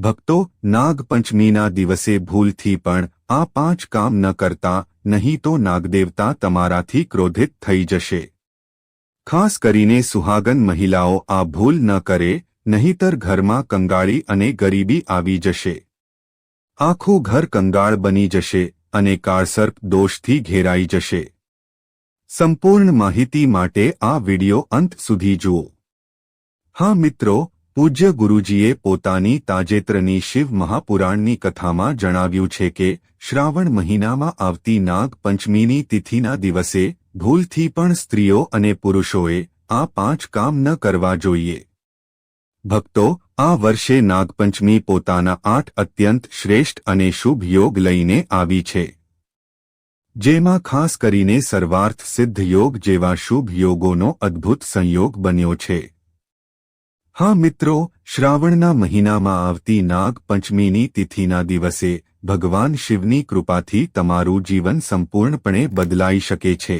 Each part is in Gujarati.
ભક્તો, નાગપંચમીના દિવસે ભૂલથી પણ આ પાંચ કામ ન કરતા, નહીં તો નાગદેવતા તમારાથી ક્રોધિત થઈ જશે. ખાસ કરીને સુહાગન મહિલાઓ આ ભૂલ ન કરે, નહીંતર ઘરમાં કંગાળી અને ગરીબી આવી જશે. આખું ઘર કંગાળ બની જશે અને કાળસર્પ દોષથી ઘેરાઈ જશે. સંપૂર્ણ માહિતી માટે આ વિડિયો અંત સુધી જુઓ. હા મિત્રો પૂજ્ય ગુરુજીએ પોતાની તાજેતરની શિવ મહાપુરાણની કથામાં જણાવ્યું છે કે, શ્રાવણ મહિનામાં આવતી નાગ પંચમીની તિથિના દિવસે, ભૂલથી પણ સ્ત્રીઓ અને પુરુષોએ આ પાંચ કામ ન કરવા જોઈએ. ભક્તો, આ વર્ષે નાગપંચમી પોતાના આઠ અત્યંત શ્રેષ્ઠ અને શુભ યોગ લઈને આવી છે. જેમાં ખાસ કરીને સર્વાર્થ સિદ્ધ યોગ જેવા શુભ યોગોનો અદ્ભુત સંયોગ બન્યો છે. હા મિત્રો, શ્રાવણના મહિનામાં આવતી નાગ પંચમીની તિથિના દિવસે ભગવાન શિવની કૃપાથી તમારું જીવન સંપૂર્ણપણે બદલાઈ શકે છે.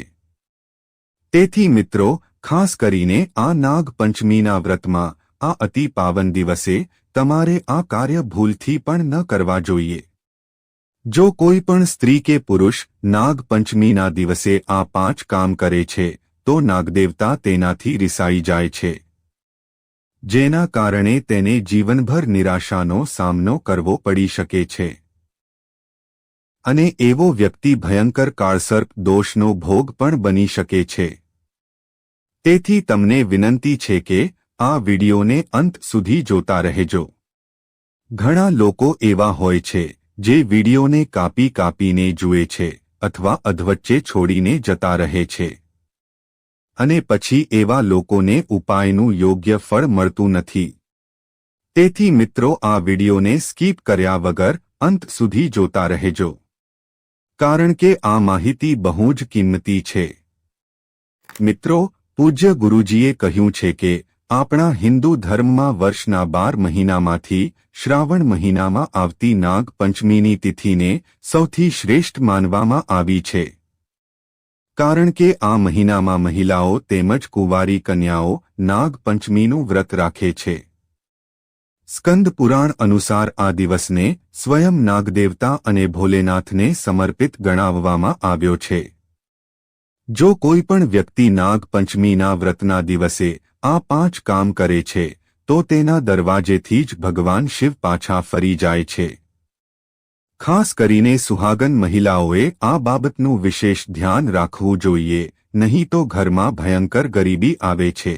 તેથી મિત્રો, ખાસ કરીને આ નાગ પંચમીના વ્રતમાં, આ અતિ પાવન દિવસે, તમારે આ કાર્ય ભૂલથી પણ ન કરવા જોઈએ. જો કોઈ પણ સ્ત્રી કે પુરુષ નાગ પંચમીના દિવસે આ પાંચ કામ કરે છે, તો નાગદેવતા તેનાથી રિસાઈ જાય છે. જેના કારણે તેને જીવનભર નિરાશાનો સામનો કરવો પડી શકે છે. અને એવો વ્યક્તિ ભયંકર કાળસર્પ દોષનો ભોગ પણ બની શકે છે. તેથી તમને વિનંતી છે કે આ વિડિયોને અંત સુધી જોતા રહેજો. ઘણા લોકો એવા હોય છે, જે વિડિયોને કાપી કાપીને જુએ છે, અથવા અધવચ્ચે છોડીને જતા રહે છે. અને પછી એવા લોકોને ઉપાયનું યોગ્ય ફળ મળતું નથી. તેથી મિત્રો, આ વિડીયોને સ્કીપ કર્યા વગર અંત સુધી જોતા રહેજો. કારણ કે આ માહિતી બહુ જ કિંમતી છે. મિત્રો, પૂજ્ય ગુરુજીએ કહ્યું છે કે, આપણા હિન્દુ ધર્મમાં વર્ષના બાર મહિનામાંથી શ્રાવણ મહિનામાં આવતી નાગ પંચમીની તિથિને સૌથી શ્રેષ્ઠ માનવામાં આવી છે. કારણ કે આ મહિનામાં મહિલાઓ તેમજ કુંવારી કન્યાઓ નાગપંચમીનું વ્રત રાખે છે. સ્કંદ પુરાણ અનુસાર આ દિવસને સ્વયં નાગદેવતા અને ભોલેનાથને સમર્પિત ગણાવવામાં આવ્યો છે. જો કોઈ પણ વ્યક્તિ નાગપંચમીના વ્રતના દિવસે આ પાંચ કામ કરે છે, તો તેના દરવાજેથી જ ભગવાન શિવ પાછા ફરી જાય છે. ખાસ કરીને સુહાગન મહિલાઓએ આ બાબતનું વિશેષ ધ્યાન રાખવું જોઈએ, નહીં તો ઘરમાં ભયંકર ગરીબી આવે છે.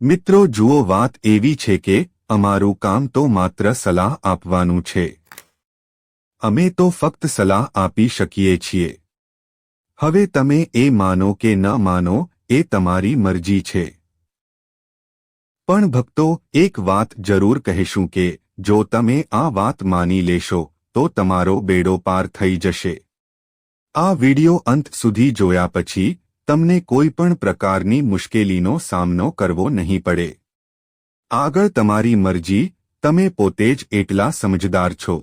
મિત્રો, જુઓ વાત એવી છે કે, અમારું કામ તો માત્ર સલાહ આપવાનું છે. અમે તો ફક્ત સલાહ આપી શકીએ છીએ. હવે તમે એ માનો કે ન માનો, એ તમારી મરજી છે. પણ ભક્તો, એક વાત જરૂર કહેશું કે, જો તમે આ વાત માની લેશો તો તમારો બેડો પાર થઈ જશે. આ વિડિયો અંત સુધી જોયા પછી, તમને કોઈ પણ પ્રકારની મુશ્કેલીનો સામનો કરવો નહીં પડે. આગળ તમારી મરજી, તમે પોતે જ એટલા સમજદાર છો.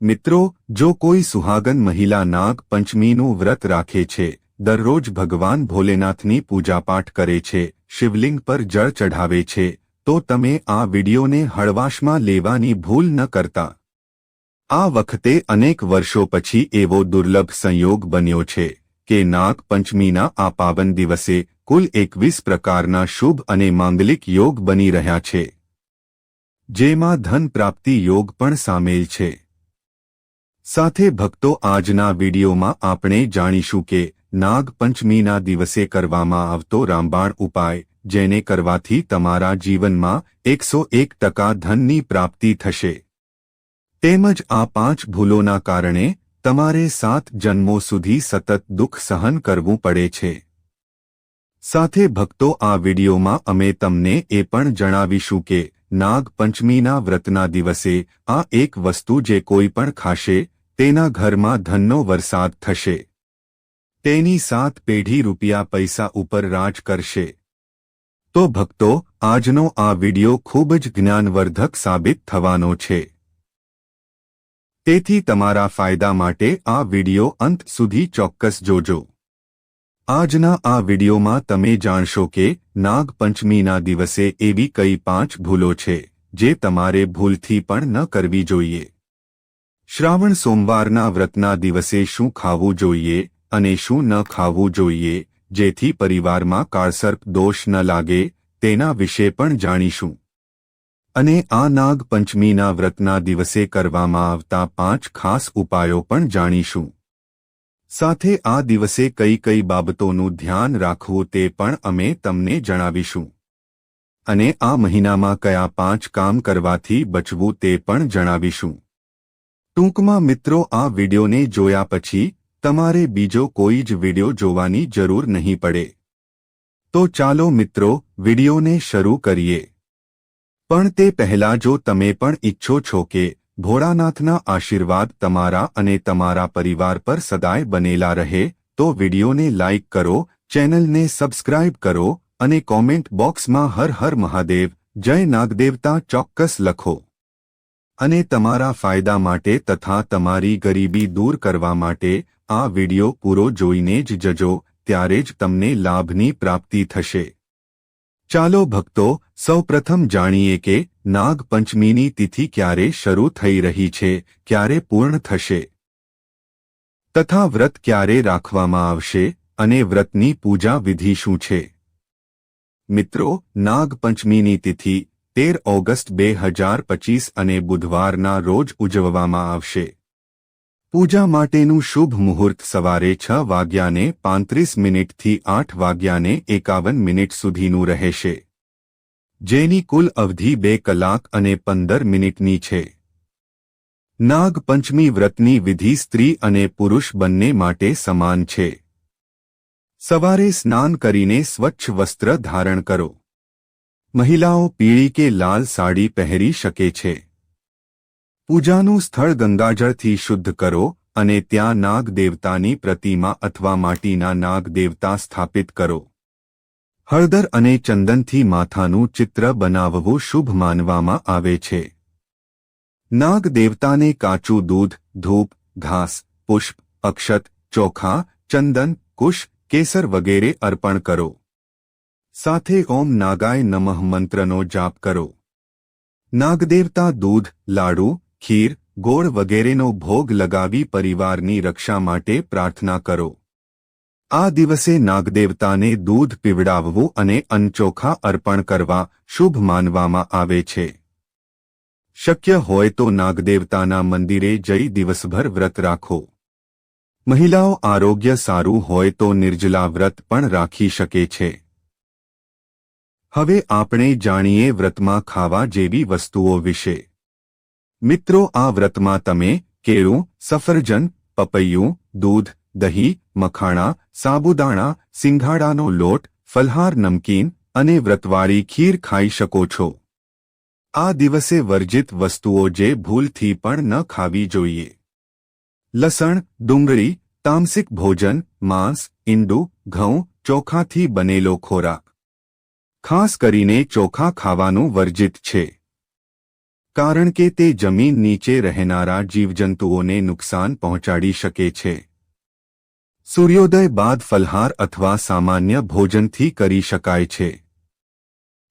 મિત્રો, જો કોઈ સુહાગન મહિલા નાગ પંચમીનું વ્રત રાખે છે, દરરોજ ભગવાન ભોલેનાથની પૂજાપાઠ કરે છે, શિવલિંગ પર જળ ચઢાવે છે, તો તમે આ વિડિયોને હળવાશમાં લેવાની ભૂલ ન કરતા. આ વખતે અનેક વર્ષો પછી એવો દુર્લભ સંયોગ બન્યો છે કે નાગ પંચમીના આ પાવન દિવસે કુલ એકવીસ પ્રકારના શુભ અને માંગલિક યોગ બની રહ્યા છે. જેમાં ધન પ્રાપ્તિ યોગ પણ સામેલ છે. સાથે ભક્તો આજના વિડીયોમાં આપણે જાણીશું કે નાગ પંચમીના દિવસે કરવામાં આવતો રામબાણ ઉપાય જેને કરવાથી તમારા જીવનમાં એકસો એક ટકા ધનની પ્રાપ્તિ થશે. તેમજ આ પાંચ ભૂલોના કારણે તમારે સાત જન્મો સુધી સતત દુઃખ સહન કરવું પડે છે. સાથે ભક્તો, આ વિડીયોમાં અમે તમને એ પણ જણાવીશું કે નાગ પંચમીના વ્રતના દિવસે આ એક વસ્તુ જે કોઈ પણ ખાશે, તેના ઘરમાં ધનનો વરસાદ થશે. તેની સાત પેઢી રૂપિયા પૈસા ઉપર રાજ કરશે. તો ભક્તો, આજનો આ વિડિયો ખૂબ જ જ્ઞાનવર્ધક સાબિત થવાનો છે. તેથી તમારા ફાયદા માટે આ વિડિયો અંત સુધી ચોક્કસ જોજો. આજના આ વિડિયોમાં તમે જાણશો કે નાગપંચમીના દિવસે એવી કઈ પાંચ ભૂલો છે, જે તમારે ભૂલથી પણ ન કરવી જોઈએ. શ્રાવણ સોમવારના વ્રતના દિવસે શું ખાવું જોઈએ અને શું ન ખાવું જોઈએ, જેથી પરિવારમાં કાળસર્પ દોષ ન લાગે, તેના વિશે પણ જાણીશું. અને આ નાગ પંચમીના વ્રતના દિવસે કરવામાં આવતા પાંચ ખાસ ઉપાયો પણ જાણીશું. સાથે આ દિવસે કઈ કઈ બાબતોનું ધ્યાન રાખવું તે પણ અમે તમને જણાવીશું. અને આ મહિનામાં કયા પાંચ કામ કરવાથી બચવું તે પણ જણાવીશું. ટૂંકમાં મિત્રો આ વિડિયોને જોયા પછી તમારે બીજો કોઈ જ વિડિયો જોવાની જરૂર નહીં પડે. તો ચાલો મિત્રો વિડિયોને શરૂ કરીએ. પણ તે પહેલા જો તમે પણ ઈચ્છો છો કે ભોળાનાથના આશીર્વાદ તમારા અને તમારા પરિવાર પર સદાય બનેલા રહે, તો વિડિયોને લાઇક કરો, ચેનલને સબસ્ક્રાઇબ કરો અને કોમેન્ટ બોક્સમાં હર હર મહાદેવ, જય નાગદેવતા ચોક્કસ લખો. અને તમારા ફાયદા માટે તથા તમારી ગરીબી દૂર કરવા માટે આ વિડિયો પૂરો જોઈને જ જજો, ત્યારે જ તમને લાભની પ્રાપ્તિ થશે. ચાલો ભક્તો, સૌપ્રથમ જાણીએ કે નાગ પંચમીની તિથિ ક્યારે શરૂ થઈ રહી છે, ક્યારે પૂર્ણ થશે. તથા વ્રત ક્યારે રાખવામાં આવશે અને વ્રતની પૂજા વિધિ શું છે. મિત્રો નાગ પંચમીની તિથિ તેર ઓગસ્ટ બે હજાર પચીસ અને બુધવારના રોજ ઉજવવામાં આવશે. પૂજા માટેનું શુભ મુહૂર્ત સવારે છ વાગ્યાને પાંત્રીસ મિનિટથી આઠ વાગ્યાને એકાવન મિનિટ સુધીનું રહેશે. જેની કુલ અવધિ બે કલાક અને પંદર મિનિટની છે. નાગ પંચમી વ્રતની વિધિ સ્ત્રી અને પુરુષ બંને માટે સમાન છે. સવારે સ્નાન કરીને સ્વચ્છ વસ્ત્ર ધારણ કરો. મહિલાઓ પીળી કે લાલ સાડી પહેરી શકે છે. પૂજાનું સ્થળ ગંગાજળથી શુદ્ધ કરો અને ત્યાં નાગ દેવતાની પ્રતિમા અથવા માટીના નાગ દેવતા સ્થાપિત કરો. હળદર અને ચંદનથી માથાનું ચિત્ર બનાવવું શુભ માનવામાં આવે છે. નાગ દેવતાને કાચું દૂધ, ધૂપ, ઘાસ, પુષ્પ, અક્ષત, ચોખા, ચંદન, કુશ, કેસર વગેરે અર્પણ કરો. સાથે ઓમ નાગાય નમઃ મંત્રનો જાપ કરો. નાગદેવતા દૂધ, લાડુ ખીર, ગોળ વગેરેનો ભોગ લગાવી પરિવારની રક્ષા માટે પ્રાર્થના કરો. આ દિવસે નાગદેવતાને દૂધ પીવડાવવું અને અનચોખા અર્પણ કરવા શુભ માનવામાં આવે છે. શક્ય હોય તો નાગદેવતાના મંદિરે જઈ દિવસભર વ્રત રાખો. મહિલાઓ આરોગ્ય સારું હોય તો નિર્જલા વ્રત પણ રાખી શકે છે. હવે આપણે જાણીએ વ્રતમાં ખાવા જેવી વસ્તુઓ વિશે. મિત્રો, આ વ્રતમાં તમે કેળું, સફરજન, પપૈયું, દૂધ, દહીં, મખાણા, સાબુદાણા સિંઘાડાનો લોટ, ફલહાર, નમકીન અને વ્રતવાળી ખીર ખાઈ શકો છો. આ દિવસે વર્જિત વસ્તુઓ જે ભૂલથી પણ ન ખાવી જોઈએ. લસણ, ડુંગળી, તામસિક ભોજન, માંસ, ઈંડું, ઘઉં ચોખાથી બનેલો ખોરાક. ખાસ કરીને ચોખા ખાવાનું વર્જિત છે. કારણ કે તે જમીન નીચે રહેનારા જીવજંતુઓને નુકસાન પહોંચાડી શકે છે. સૂર્યોદય બાદ ફલહાર અથવા સામાન્ય ભોજનથી કરી શકાય છે.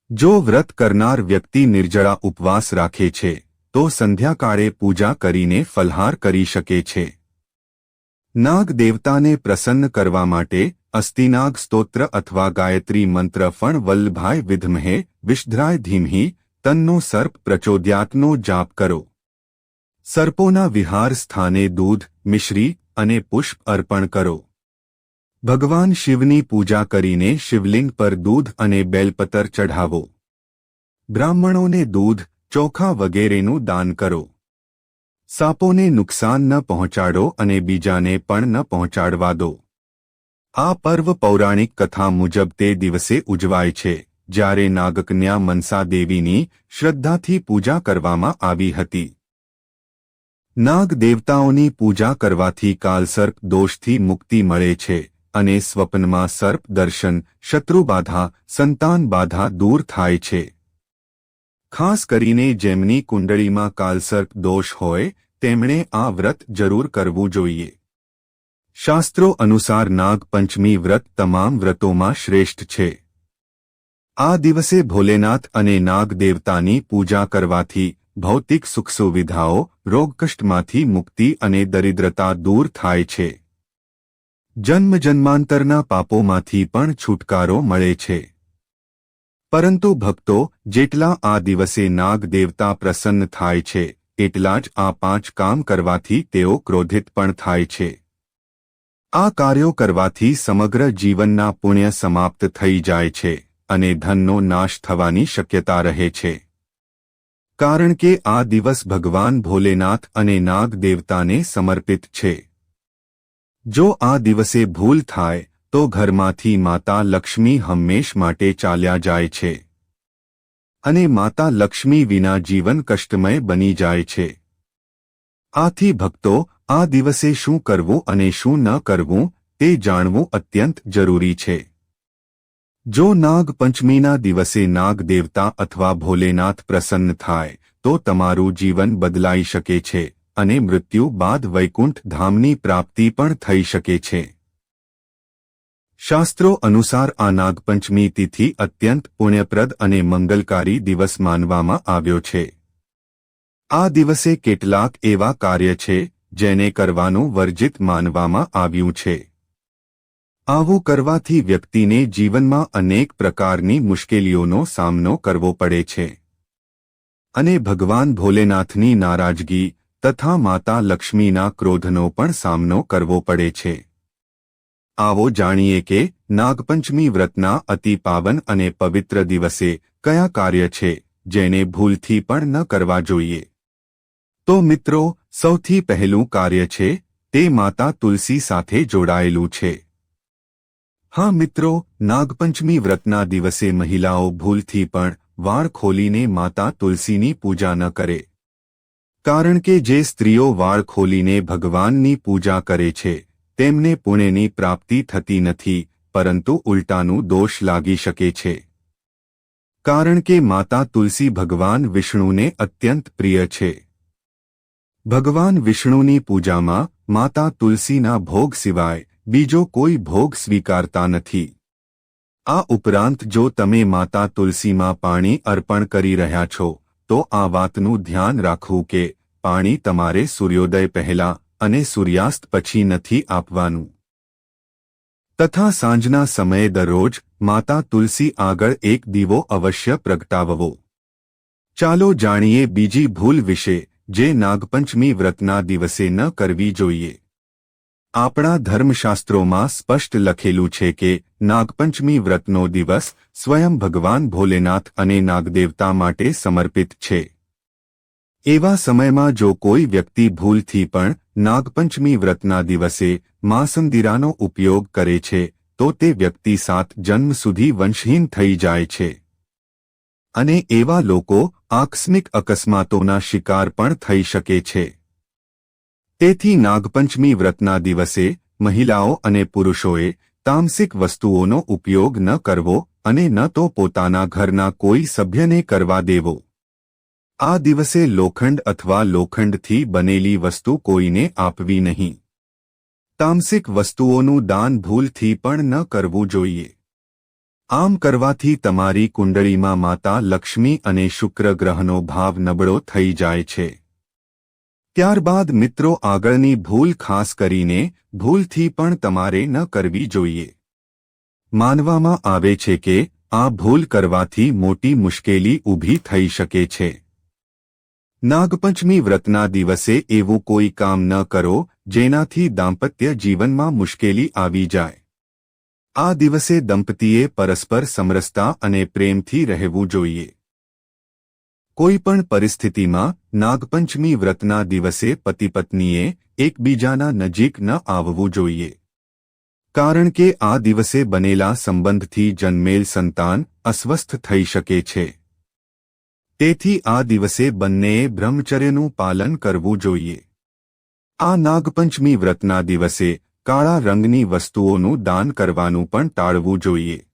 જો વ્રત કરનાર વ્યક્તિ નિર્જળા ઉપવાસ રાખે છે, તો સંધ્યાકાળે પૂજા કરીને ફલહાર કરી શકે છે. નાગ દેવતાને પ્રસન્ન કરવા માટે અસ્તિનાગ સ્તોત્ર અથવા ગાયત્રી મંત્ર ફણ વલ્લભાય વિધમહે વિષધ્રાય ધીમહી તન્નો સર્પ પ્રચોદ્યાતનો જાપ કરો. સર્પોના વિહાર સ્થાને દૂધ, મિશ્રી અને પુષ્પ અર્પણ કરો. ભગવાન શિવની પૂજા કરીને શિવલિંગ પર દૂધ અને બેલપતર ચઢાવો. બ્રાહ્મણોને દૂધ, ચોખા વગેરેનું દાન કરો. સાપોને નુકસાન ન પહોંચાડો અને બીજાને પણ ન પહોંચાડવા દો. આ પર્વ પૌરાણિક કથા મુજબ તે દિવસે ઉજવાય છે. જ્યારે નાગકન્યા મનસા દેવીની શ્રદ્ધાથી પૂજા કરવામાં આવી હતી. નાગ દેવતાઓની પૂજા કરવાથી કાલસર્પ દોષથી મુક્તિ મળે છે અને સ્વપ્નમાં સર્પ દર્શન શત્રુબાધા સંતાન બાધા દૂર થાય છે. ખાસ કરીને જેમની કુંડળીમાં કાલસર્પ દોષ હોય, તેમણે આ વ્રત જરૂર કરવું જોઈએ. શાસ્ત્રો અનુસાર નાગ પંચમી વ્રત તમામ વ્રતોમાં શ્રેષ્ઠ છે. આ દિવસે ભોલેનાથ અને નાગ દેવતાની પૂજા કરવાથી ભૌતિક સુખ સુવિધાઓ રોગકષ્ટમાંથી મુક્તિ અને દરિદ્રતા દૂર થાય છે. જન્મ જન્માંતરના પાપોમાંથી પણ છુટકારો મળે છે. પરંતુ ભક્તો, જેટલા આ દિવસે નાગ દેવતા પ્રસન્ન થાય છે, એટલા જ આ પાંચ કામ કરવાથી તેઓ ક્રોધિત પણ થાય છે. આ કાર્યો કરવાથી સમગ્ર જીવનના પુણ્ય સમાપ્ત થઈ જાય છે. અને ધનનો નાશ થવાની શક્યતા રહે છે. કારણ કે આ દિવસ ભગવાન ભોલેનાથ અને નાગ દેવતાને સમર્પિત છે. જો આ દિવસે ભૂલ થાય, તો ઘરમાંથી માતા લક્ષ્મી હંમેશ માટે ચાલ્યા જાય છે. અને માતા લક્ષ્મી વિના જીવન કષ્ટમય બની જાય છે. આથી ભક્તો, આ દિવસે શું કરવું અને શું ન કરવું, તે જાણવું અત્યંત જરૂરી છે. જો નાગ પંચમીના દિવસે નાગ દેવતા અથવા ભોલેનાથ પ્રસન્ન થાય, તો તમારું જીવન બદલાઈ શકે છે અને મૃત્યુ બાદ વૈકુંઠ ધામની પ્રાપ્તિ પણ થઈ શકે છે. શાસ્ત્રો અનુસાર આ નાગપંચમી તિથિ અત્યંત પુણ્યપ્રદ અને મંગલકારી દિવસ માનવામાં આવ્યો છે. આ દિવસે કેટલાક એવા કાર્ય છે, જેને કરવાનું વર્જિત માનવામાં આવ્યું છે. આવું કરવાથી વ્યક્તિને જીવનમાં અનેક પ્રકારની મુશ્કેલીઓનો સામનો કરવો પડે છે. અને ભગવાન ભોલેનાથની નારાજગી તથા માતા લક્ષ્મીના ક્રોધનો પણ સામનો કરવો પડે છે. આવો જાણીએ કે નાગપંચમી વ્રતના અતિ પાવન અને પવિત્ર દિવસે કયા કાર્ય છે, જેને ભૂલથી પણ ન કરવા જોઈએ. તો મિત્રો, સૌથી પહેલું કાર્ય છે, તે માતા તુલસી સાથે જોડાયેલું છે. હા મિત્રો, નાગપંચમી વ્રતના દિવસે મહિલાઓ ભૂલથી પણ વાળ ખોલીને માતા તુલસીની પૂજા ન કરે. કારણ કે જે સ્ત્રીઓ વાળ ખોલીને ભગવાનની પૂજા કરે છે, તેમને પુણ્યની પ્રાપ્તિ થતી નથી, પરંતુ ઉલટાનું દોષ લાગી શકે છે. કારણ કે માતા તુલસી ભગવાન વિષ્ણુને અત્યંત પ્રિય છે. ભગવાન વિષ્ણુની પૂજામાં માતા તુલસીના ભોગ સિવાય બીજો કોઈ ભોગ સ્વીકારતા નથી. આ ઉપરાંત જો તમે માતા તુલસીમાં પાણી અર્પણ કરી રહ્યા છો, તો આ વાતનું ધ્યાન રાખવું કે પાણી તમારે સૂર્યોદય પહેલા અને સૂર્યાસ્ત પછી નથી આપવાનું. તથા સાંજના સમયે દરરોજ માતા તુલસી આગળ એક દીવો અવશ્ય પ્રગટાવવો. ચાલો જાણીએ બીજી ભૂલ વિશે, જે નાગપંચમી વ્રતના દિવસે ન કરવી જોઈએ. આપણા ધર્મશાસ્ત્રોમાં સ્પષ્ટ લખેલું છે કે નાગપંચમી વ્રતનો દિવસ સ્વયં ભગવાન ભોલેનાથ અને નાગદેવતા માટે સમર્પિત છે. એવા સમયમાં જો કોઈ વ્યક્તિ ભૂલથી પણ નાગપંચમી વ્રતના દિવસે માસંદિરાનો ઉપયોગ કરે છે, તો તે વ્યક્તિ સાત જન્મ સુધી વંશહીન થઈ જાય છે. અને એવા લોકો આકસ્મિક અકસ્માતોના શિકાર પણ થઈ શકે છે. તેથી નાગપંચમી વ્રતના દિવસે મહિલાઓ અને પુરુષોએ તામસિક વસ્તુઓનો ઉપયોગ ન કરવો અને ન તો પોતાના ઘરના કોઈ સભ્યને કરવા દેવો. આ દિવસે લોખંડ અથવા લોખંડથી બનેલી વસ્તુ કોઈને આપવી નહીં. તામસિક વસ્તુઓનું દાન ભૂલથી પણ ન કરવું જોઈએ. આમ કરવાથી તમારી કુંડળીમાં માતા લક્ષ્મી અને શુક્ર ગ્રહનો ભાવ નબળો થઈ જાય છે. ત્યારબાદ મિત્રો આગળની ભૂલ ખાસ કરીને ભૂલથી પણ તમારે ન કરવી જોઈએ. માનવામાં આવે છે કે આ ભૂલ કરવાથી મોટી મુશ્કેલી ઊભી થઈ શકે છે. નાગપંચમી વ્રતના દિવસે એવું કોઈ કામ ન કરો જેનાથી દાંપત્ય જીવનમાં મુશ્કેલી આવી જાય. આ દિવસે દંપતીએ પરસ્પર સમરસતા અને પ્રેમથી રહેવું જોઈએ. કોઈ પણ પરિસ્થિતિમાં, નાગપંચમી વ્રતના દિવસે પતિપત્નીએ એકબીજાના નજીક ન આવવું જોઈએ. કારણ કે આ દિવસે બનેલા સંબંધથી જન્મેલ સંતાન અસ્વસ્થ થઈ શકે છે. તેથી આ દિવસે બંનેએ બ્રહ્મચર્યનું પાલન કરવું જોઈએ. આ નાગપંચમી વ્રતના દિવસે કાળા રંગની વસ્તુઓનું દાન કરવાનું પણ ટાળવું જોઈએ.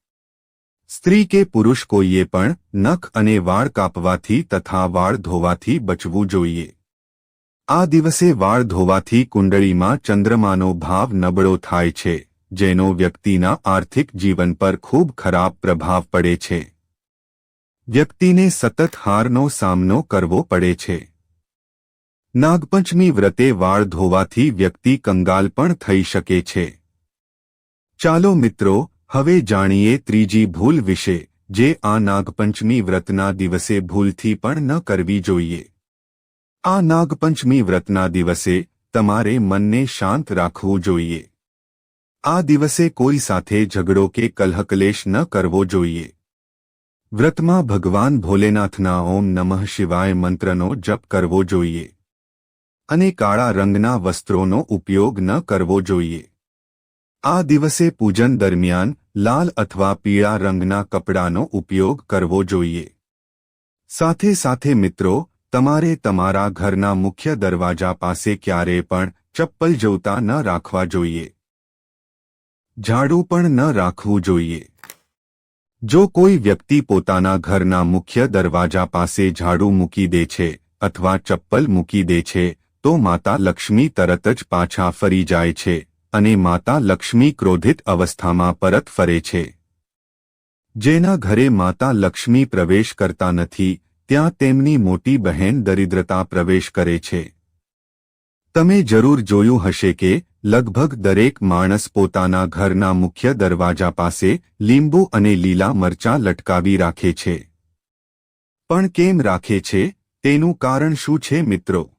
સ્ત્રી કે પુરુષ કોઈએ પણ નખ અને વાળ કાપવાથી તથા વાળ ધોવાથી બચવું જોઈએ. આ દિવસે વાળ ધોવાથી કુંડળીમાં ચંદ્રમાનો ભાવ નબળો થાય છે, જેનો વ્યક્તિના આર્થિક જીવન પર ખૂબ ખરાબ પ્રભાવ પડે છે. વ્યક્તિને સતત હારનો સામનો કરવો પડે છે. નાગપંચમી વ્રતે વાળ ધોવાથી વ્યક્તિ કંગાલ પણ થઈ શકે છે. ચાલો મિત્રો હવે જાણીએ ત્રીજી ભૂલ વિશે, જે આ નાગપંચમી વ્રતના દિવસે ભૂલથી પણ ન કરવી જોઈએ. આ નાગપંચમી વ્રતના દિવસે તમારે મનને શાંત રાખવું જોઈએ. આ દિવસે કોઈ સાથે ઝઘડો કે કલહકલેશ ન કરવો જોઈએ. વ્રતમાં ભગવાન ભોલેનાથના ઓમ નમઃ શિવાય મંત્રનો જપ કરવો જોઈએ. અને કાળા રંગના વસ્ત્રોનો ઉપયોગ ન કરવો જોઈએ. આ દિવસે પૂજન દરમિયાન લાલ અથવા પીળા રંગના કપડાનો ઉપયોગ કરવો જોઈએ. સાથે સાથે મિત્રો, તમારે તમારા ઘરના મુખ્ય દરવાજા પાસે ક્યારેય પણ ચપ્પલ જોતા ન રાખવા જોઈએ. ઝાડુ પણ ન રાખવું જોઈએ. જો કોઈ વ્યક્તિ પોતાના ઘરના મુખ્ય દરવાજા પાસે ઝાડુ મૂકી દે છે અથવા ચપ્પલ મૂકી દે છે, તો માતા લક્ષ્મી તરત જ પાછા ફરી જાય છે. અને માતા લક્ષ્મી ક્રોધિત અવસ્થામાં પરત ફરે છે. જેના ઘરે માતા લક્ષ્મી પ્રવેશ કરતા નથી, ત્યાં તેમની મોટી બહેન દરિદ્રતા પ્રવેશ કરે છે. તમે જરૂર જોયું હશે કે, લગભગ દરેક માણસ પોતાના ઘરના મુખ્ય દરવાજા પાસે લીંબુ અને લીલા મરચાં લટકાવી રાખે છે. પણ કેમ રાખે છે? તેનું કારણ શું છે મિત્રો?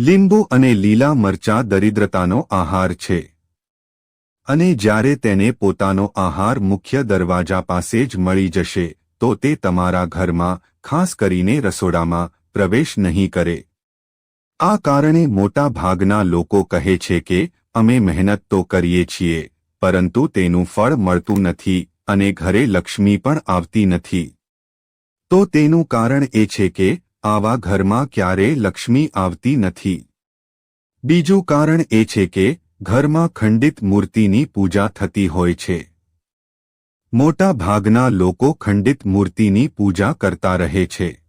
લીંબુ અને લીલા મરચાં દરિદ્રતાનો આહાર છે. અને જ્યારે તેને પોતાનો આહાર મુખ્ય દરવાજા પાસે જ મળી જશે, તો તે તમારા ઘરમાં, ખાસ કરીને રસોડામાં, પ્રવેશ નહીં કરે. આ કારણે મોટા ભાગના લોકો કહે છે કે, અમે મહેનત તો કરીએ છીએ, પરંતુ તેનું ફળ મળતું નથી અને ઘરે લક્ષ્મી પણ આવતી નથી. તો તેનું કારણ એ છે કે આવા ઘરમાં ક્યારેય લક્ષ્મી આવતી નથી. બીજું કારણ એ છે કે ઘરમાં ખંડિત મૂર્તિની પૂજા થતી હોય છે. મોટા ભાગના લોકો ખંડિત મૂર્તિની પૂજા કરતા રહે છે.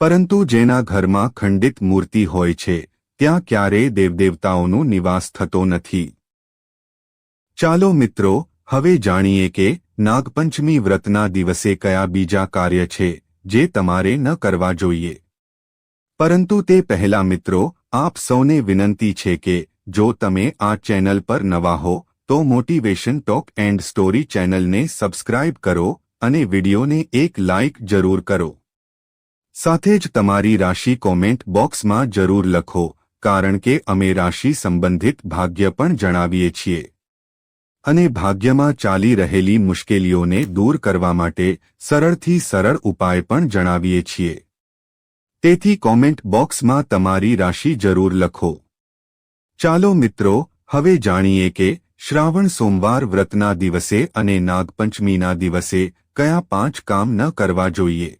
પરંતુ જેના ઘરમાં ખંડિત મૂર્તિ હોય છે, ત્યાં ક્યારેય દેવદેવતાઓનો નિવાસ થતો નથી. ચાલો મિત્રો, હવે જાણીએ કે નાગપંચમી વ્રતના દિવસે કયા બીજા કાર્ય છે. જે તમારે ન કરવા જોઈએ. પરંતુ તે પહેલા મિત્રો, આપ સૌને વિનંતી છે કે, જો તમે આ ચેનલ પર નવા હો, તો મોટિવેશન ટોક એન્ડ સ્ટોરી ચેનલને સબસ્ક્રાઇબ કરો અને વિડિયોને એક લાઇક જરૂર કરો. સાથે જ તમારી રાશિ કોમેન્ટ બોક્સમાં જરૂર લખો, કારણ કે અમે રાશિ સંબંધિત ભાગ્ય પણ જણાવીએ છીએ. અને ભાગ્યમાં ચાલી રહેલી મુશ્કેલીઓને દૂર કરવા માટે સરળથી સરળ ઉપાય પણ જણાવીએ છીએ. તેથી કોમેન્ટ બોક્સમાં તમારી રાશિ જરૂર લખો. ચાલો મિત્રો, હવે જાણીએ કે શ્રાવણ સોમવાર વ્રતના દિવસે અને નાગપંચમીના દિવસે કયા પાંચ કામ ન કરવા જોઈએ?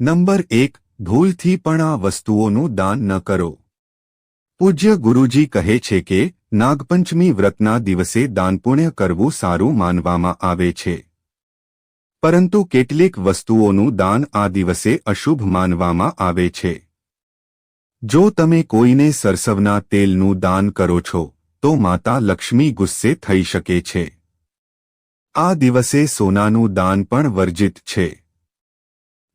નંબર એક ભૂલથી પણ આ વસ્તુઓનું દાન ન કરો. પૂજ્ય ગુરુજી કહે છે કે નાગપંચમી વ્રતના દિવસે દાનપુણ્ય કરવું સારું માનવામાં આવે છે. પરંતુ કેટલીક વસ્તુઓનું દાન આ દિવસે અશુભ માનવામાં આવે છે. જો તમે કોઈને સરસવના તેલનું દાન કરો છો, તો માતા લક્ષ્મી ગુસ્સે થઈ શકે છે. આ દિવસે સોનાનું દાન પણ વર્જિત છે.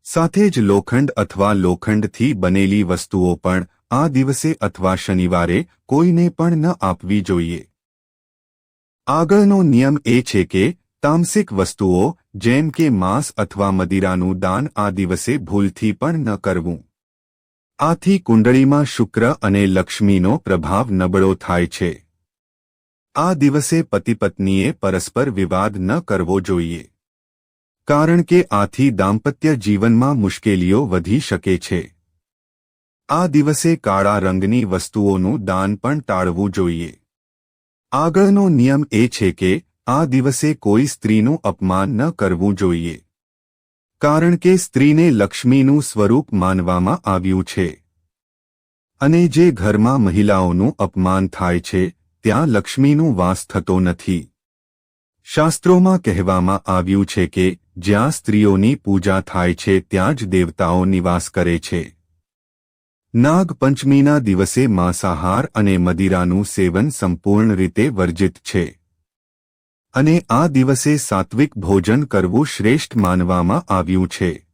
સાથે જ લોખંડ અથવા લોખંડથી બનેલી વસ્તુઓ પણ આ દિવસે અથવા શનિવારે કોઈને પણ ન આપવી જોઈએ. આગળનો નિયમ એ છે કે તામસિક વસ્તુઓ, જેમ કે માંસ અથવા મદિરાનું દાન, આ દિવસે ભૂલથી પણ ન કરવું. આથી કુંડળીમાં શુક્ર અને લક્ષ્મીનો પ્રભાવ નબળો થાય છે. આ દિવસે પતિપત્નીએ પરસ્પર વિવાદ ન કરવો જોઈએ. કારણ કે આથી દાંપત્ય જીવનમાં મુશ્કેલીઓ વધી શકે છે. આ દિવસે કાળા રંગની વસ્તુઓનું દાન પણ ટાળવું જોઈએ. આગળનો નિયમ એ છે કે, આ દિવસે કોઈ સ્ત્રીનું અપમાન ન કરવું જોઈએ. કારણ કે સ્ત્રીને લક્ષ્મીનું સ્વરૂપ માનવામાં આવ્યું છે. અને જે ઘરમાં મહિલાઓનું અપમાન થાય છે, ત્યાં લક્ષ્મીનું વાસ થતો નથી. શાસ્ત્રોમાં કહેવામાં આવ્યું છે કે, જ્યાં સ્ત્રીઓની પૂજા થાય છે, ત્યાં જ દેવતાઓ નિવાસ કરે છે. નાગપંચમીના દિવસે માંસાહાર અને મદિરાનું સેવન સંપૂર્ણ રીતે વર્જિત છે. અને આ દિવસે સાત્વિક ભોજન કરવું શ્રેષ્ઠ માનવામાં આવ્યું છે.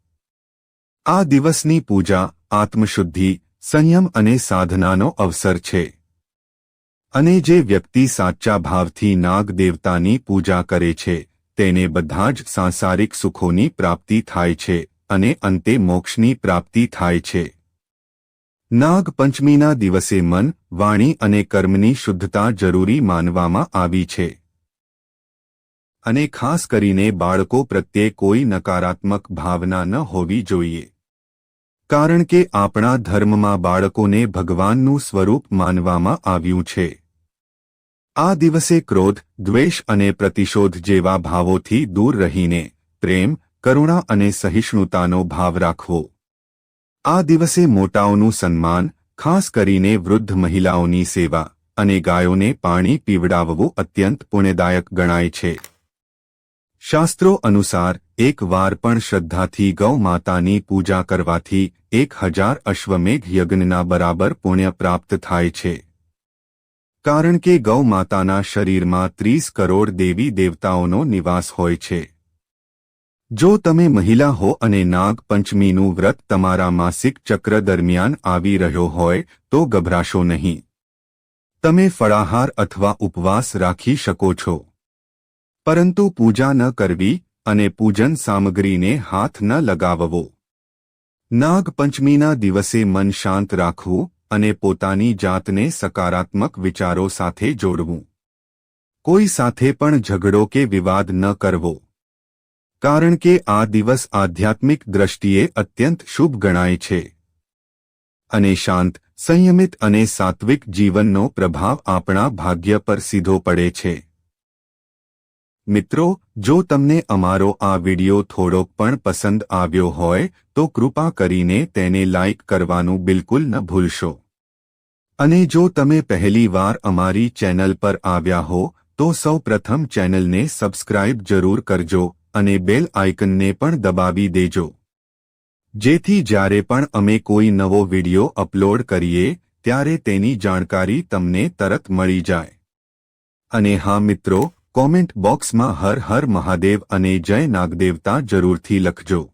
આ દિવસની પૂજા, આત્મશુદ્ધિ, સંયમ અને સાધનાનો અવસર છે. અને જે વ્યક્તિ સાચા ભાવથી નાગ દેવતાની પૂજા કરે છે, તેને બધા જ સાંસારિક સુખોની પ્રાપ્તિ થાય છે અને અંતે મોક્ષની પ્રાપ્તિ થાય છે. નાગ પંચમીના દિવસે મન, વાણી અને કર્મની શુદ્ધતા જરૂરી માનવામાં આવી છે. અને ખાસ કરીને બાળકો પ્રત્યે કોઈ નકારાત્મક ભાવના ન હોવી જોઈએ. કારણ કે આપણા ધર્મમાં બાળકોને ભગવાનનું સ્વરૂપ માનવામાં આવ્યું છે. આ દિવસે ક્રોધ, દ્વેષ અને પ્રતિશોધ જેવા ભાવોથી દૂર રહીને પ્રેમ, કરુણા અને સહિષ્ણુતાનો ભાવ રાખવો. આ દિવસે મોટાઓનું સન્માન, ખાસ કરીને વૃદ્ધ મહિલાઓની સેવા અને ગાયોને પાણી પીવડાવવું અત્યંત પુણ્યદાયક ગણાય છે. શાસ્ત્રો અનુસાર, એક વાર પણ શ્રદ્ધાથી ગૌ માતાની પૂજા કરવાથી એક હજાર અશ્વમેઘ યજ્ઞના બરાબર પુણ્ય પ્રાપ્ત થાય છે. કારણ કે ગૌ માતાના શરીરમાં ત્રીસ કરોડ દેવી દેવતાઓનો નિવાસ હોય છે. જો તમે મહિલા હો અને નાગ પંચમીનું વ્રત તમારા માસિક ચક્ર દરમિયાન આવી રહ્યો હોય, તો ગભરાશો નહીં. તમે ફળાહાર અથવા ઉપવાસ રાખી શકો છો. પરંતુ પૂજા ન કરવી અને પૂજન સામગ્રીને હાથ ન લગાવવો. નાગ પંચમીના દિવસે મન શાંત રાખવું અને પોતાની જાતને સકારાત્મક વિચારો સાથે જોડવું. કોઈ સાથે પણ ઝઘડો કે વિવાદ ન કરવો. કારણ કે આ દિવસ આધ્યાત્મિક દ્રષ્ટિએ અત્યંત શુભ ગણાય છે. અને શાંત, સંયમિત અને સાત્વિક જીવનનો પ્રભાવ આપણા ભાગ્ય પર સીધો પડે છે. મિત્રો, જો તમને અમારો આ વિડિયો થોડોક પણ પસંદ આવ્યો હોય, તો કૃપા કરીને તેને લાઇક કરવાનું બિલકુલ ન ભૂલશો. અને જો તમે પહેલી વાર અમારી ચેનલ પર આવ્યા હો, તો સૌ પ્રથમ ચેનલને સબસ્ક્રાઇબ જરૂર કરજો. અને બેલ આઇકનને પણ દબાવી દેજો. જેથી જ્યારે પણ અમે કોઈ નવો વિડિયો અપલોડ કરીએ, ત્યારે તેની જાણકારી તમને તરત મળી જાય. અને હા મિત્રો, કોમેન્ટ બોક્સમાં હર હર મહાદેવ અને જય નાગદેવતા જરૂરથી લખજો.